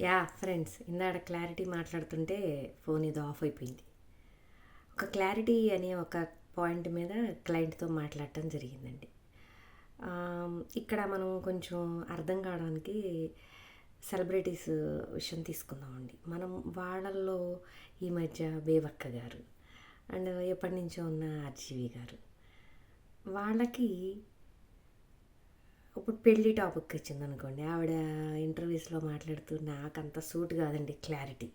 Yeah friends ఇందాడ clarity మాట్లాడుతుంటే phone ఇది ఆఫ్ అయిపోయింది. ఒక క్లారిటీ అనే ఒక పాయింట్ మీద క్లయింట్తో మాట్లాడటం జరిగిందండి. ఇక్కడ మనం కొంచెం అర్థం కావడానికి సెలబ్రిటీస్ విషయం తీసుకుందామండి. మనం వాళ్ళల్లో ఈ మధ్య బేవక్క గారు అండ్ ఎప్పటి నుంచో ఉన్న ఆర్జీవి గారు వాళ్ళకి ఇప్పుడు పెళ్ళి టాపిక్ వచ్చింది అనుకోండి ఆవిడ ఇంటర్వ్యూస్లో మాట్లాడుతూ నాకు అంత సూట్ కాదండి క్లారిటీ.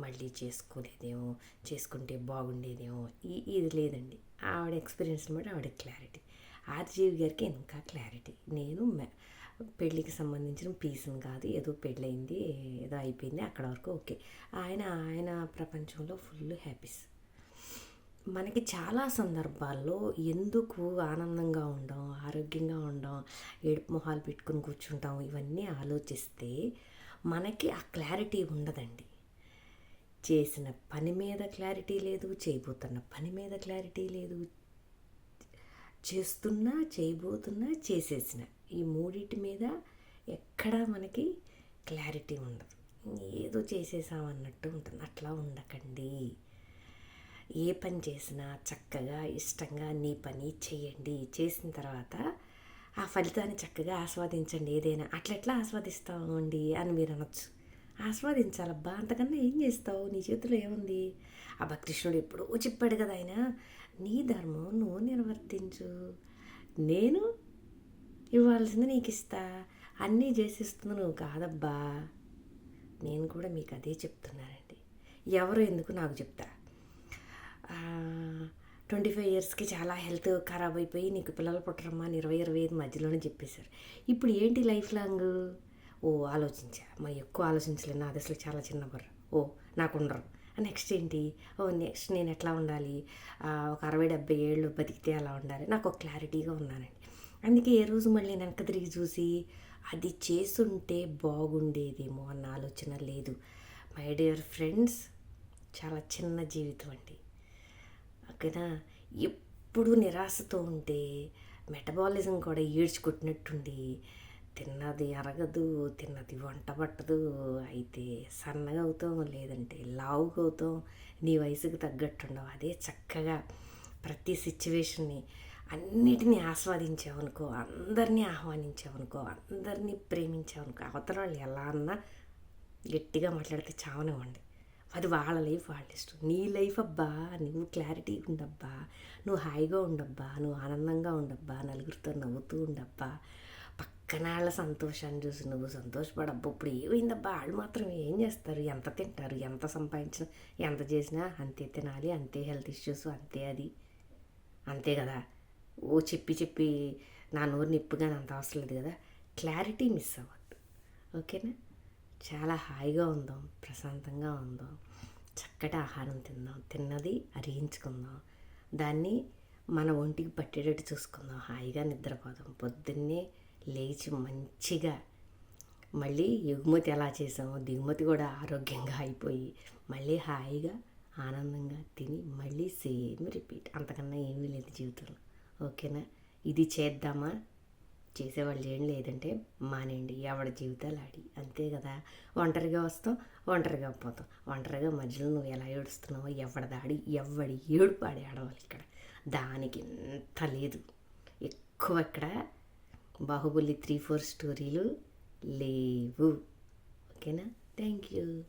మళ్ళీ చేసుకోలేదేమో చేసుకుంటే బాగుండేదేమో ఈ ఇది లేదండి. ఆవిడ ఎక్స్పీరియన్స్ బట్టి ఆవిడ క్లారిటీ. ఆర్జీవి గారికి ఇంకా క్లారిటీ. నేను మె- పెళ్ళికి సంబంధించిన పీస్ని కాదు ఏదో పెళ్ళయింది ఏదో అయిపోయింది అక్కడ వరకు ఓకే. ఆయన ఆయన ప్రపంచంలో ఫుల్ హ్యాపీస్. మనకి చాలా సందర్భాల్లో ఎందుకు ఆనందంగా ఉండం ఆరోగ్యంగా ఉండం ఏడుపు మొహాలు పెట్టుకుని కూర్చుంటాం ఇవన్నీ ఆలోచిస్తే మనకి ఆ క్లారిటీ ఉండదండి. చేసిన పని మీద క్లారిటీ లేదు చేయబోతున్న పని మీద క్లారిటీ లేదు. చేస్తున్నా చేయబోతున్నా చేసేసిన ఈ మూడింటి మీద ఎక్కడా మనకి క్లారిటీ ఉండదు. ఏదో చేసేసామన్నట్టు ఉంటుంది. అట్లా ఉండకండి. ఏ పని చేసినా చక్కగా ఇష్టంగా నీ పని చేయండి. చేసిన తర్వాత ఆ ఫలితాన్ని చక్కగా ఆస్వాదించండి. ఏదైనా అట్లెట్లా ఆస్వాదిస్తామండి అని మీరు అనొచ్చు. ఆస్వాదించాలబ్బా అంతకన్నా ఏం చేస్తావు? నీ చేతిలో ఏముంది? అబ్బా కృష్ణుడు ఎప్పుడో చెప్పాడు కదా ఆయన నీ ధర్మం నువ్వు నిర్వర్తించు. నేను ఇవ్వాల్సింది నీకు ఇస్తా అన్నీ చేసిస్తుంది నువ్వు కాదబ్బా. నేను కూడా మీకు అదే చెప్తున్నానండి. ఎవరు ఎందుకు నాకు చెప్తా ట్వంటీ ఫైవ్ ఇయర్స్కి చాలా హెల్త్ ఖరాబ్ అయిపోయి నీకు పిల్లలు పుట్టరమ్మా అని ఇరవై ఇరవై ఐదు మధ్యలోనే చెప్పేశారు. ఇప్పుడు ఏంటి లైఫ్ లాంగ్? ఓ ఆలోచించా. మా ఎక్కువ ఆలోచించలేను. నాది అసలు చాలా చిన్న బుర్ర. ఓ నాకు ఉండరు. నెక్స్ట్ ఏంటి? ఓ నెక్స్ట్ నేను ఎట్లా ఉండాలి? ఒక అరవై డెబ్బై ఏళ్ళు బతికితే అలా ఉండాలి? నాకు ఒక క్లారిటీగా ఉన్నానండి. అందుకే ఏ రోజు మళ్ళీ వెనక తిరిగి చూసి అది చేసుంటే బాగుండేదేమో అన్న ఆలోచన లేదు. మై డియర్ ఫ్రెండ్స్ చాలా చిన్న జీవితం అండి. ఓకేనా ఎప్పుడు నిరాశతో ఉంటే మెటబాలిజం కూడా ఈడ్చుకొట్టినట్టుండి తిన్నది అరగదు తిన్నది వంట పట్టదు. అయితే సన్నగా అవుతాం లేదంటే లావుగా అవుతాం. నీ వయసుకు తగ్గట్టుండవు. అదే చక్కగా ప్రతి సిచ్యువేషన్ని అన్నిటినీ ఆస్వాదించావనుకో అందరినీ ఆహ్వానించావనుకో అందరినీ ప్రేమించావనుకో అవతల వాళ్ళు ఎలా అన్నా గట్టిగా మాట్లాడితే చావనివ్వండి. అది వాళ్ళ లైఫ్ వాళ్ళ ఇష్టం. నీ లైఫ్ అబ్బా నువ్వు క్లారిటీ ఉండబ్బా నువ్వు హాయిగా ఉండబ్బా నువ్వు ఆనందంగా ఉండబ్బా నలుగురితో నవ్వుతూ ఉండబ్బా పక్కన వాళ్ళ సంతోషాన్ని చూసి నువ్వు సంతోషపడబ్బా ఇప్పుడు ఏమైందబ్బా? వాళ్ళు మాత్రం ఏం చేస్తారు? ఎంత తింటారు? ఎంత సంపాదించినా ఎంత చేసినా అంతే తినాలి అంతే హెల్త్ ఇష్యూస్ అంతే అది. అంతే కదా? ఓ చెప్పి చెప్పి నా నోరు నిప్పుగా అంత అవసరం లేదు కదా? క్లారిటీ మిస్ అవ్వద్దు. ఓకేనా? చాలా హాయిగా ఉందాం ప్రశాంతంగా ఉందాం చక్కటి ఆహారం తిందాం తిన్నది అరిగించుకుందాం. దాన్ని మన ఒంటికి పట్టేటట్టు చూసుకుందాం. హాయిగా నిద్రపోదాం. పొద్దున్నే లేచి మంచిగా మళ్ళీ ఎగుమతి ఎలా చేసామో దిగుమతి కూడా ఆరోగ్యంగా అయిపోయి మళ్ళీ హాయిగా ఆనందంగా తిని మళ్ళీ సేమ్ రిపీట్. అంతకన్నా ఏమీ లేదు జీవితంలో. ఓకేనా? ఇది చేద్దామా? చేసేవాళ్ళు ఏం లేదంటే మానేయండి ఎవడి జీవితాలు ఆడి. అంతే కదా. ఒంటరిగా వస్తాం ఒంటరిగా పోతాం. ఒంటరిగా మధ్యలో నువ్వు ఎలా ఏడుస్తున్నావో ఎవడి దాడి ఎవడి ఏడుపు ఆడి ఆడవాలి ఇక్కడ. దానికి ఇంత లేదు. ఎక్కువ ఇక్కడ బాహుబలి త్రీ ఫోర్ స్టోరీలు లేవు. ఓకేనా? Thank you.